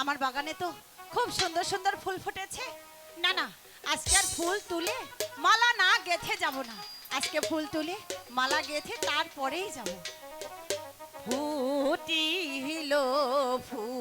আমার বাগানে তো খুব সুন্দর সুন্দর ফুল ফুটেছে। না না, আজকে আর ফুল তুলে মালা না গেথে যাব না। আজকে ফুল তুলে মালা গেথে তারপরেই যাব। ফুটিল ফুল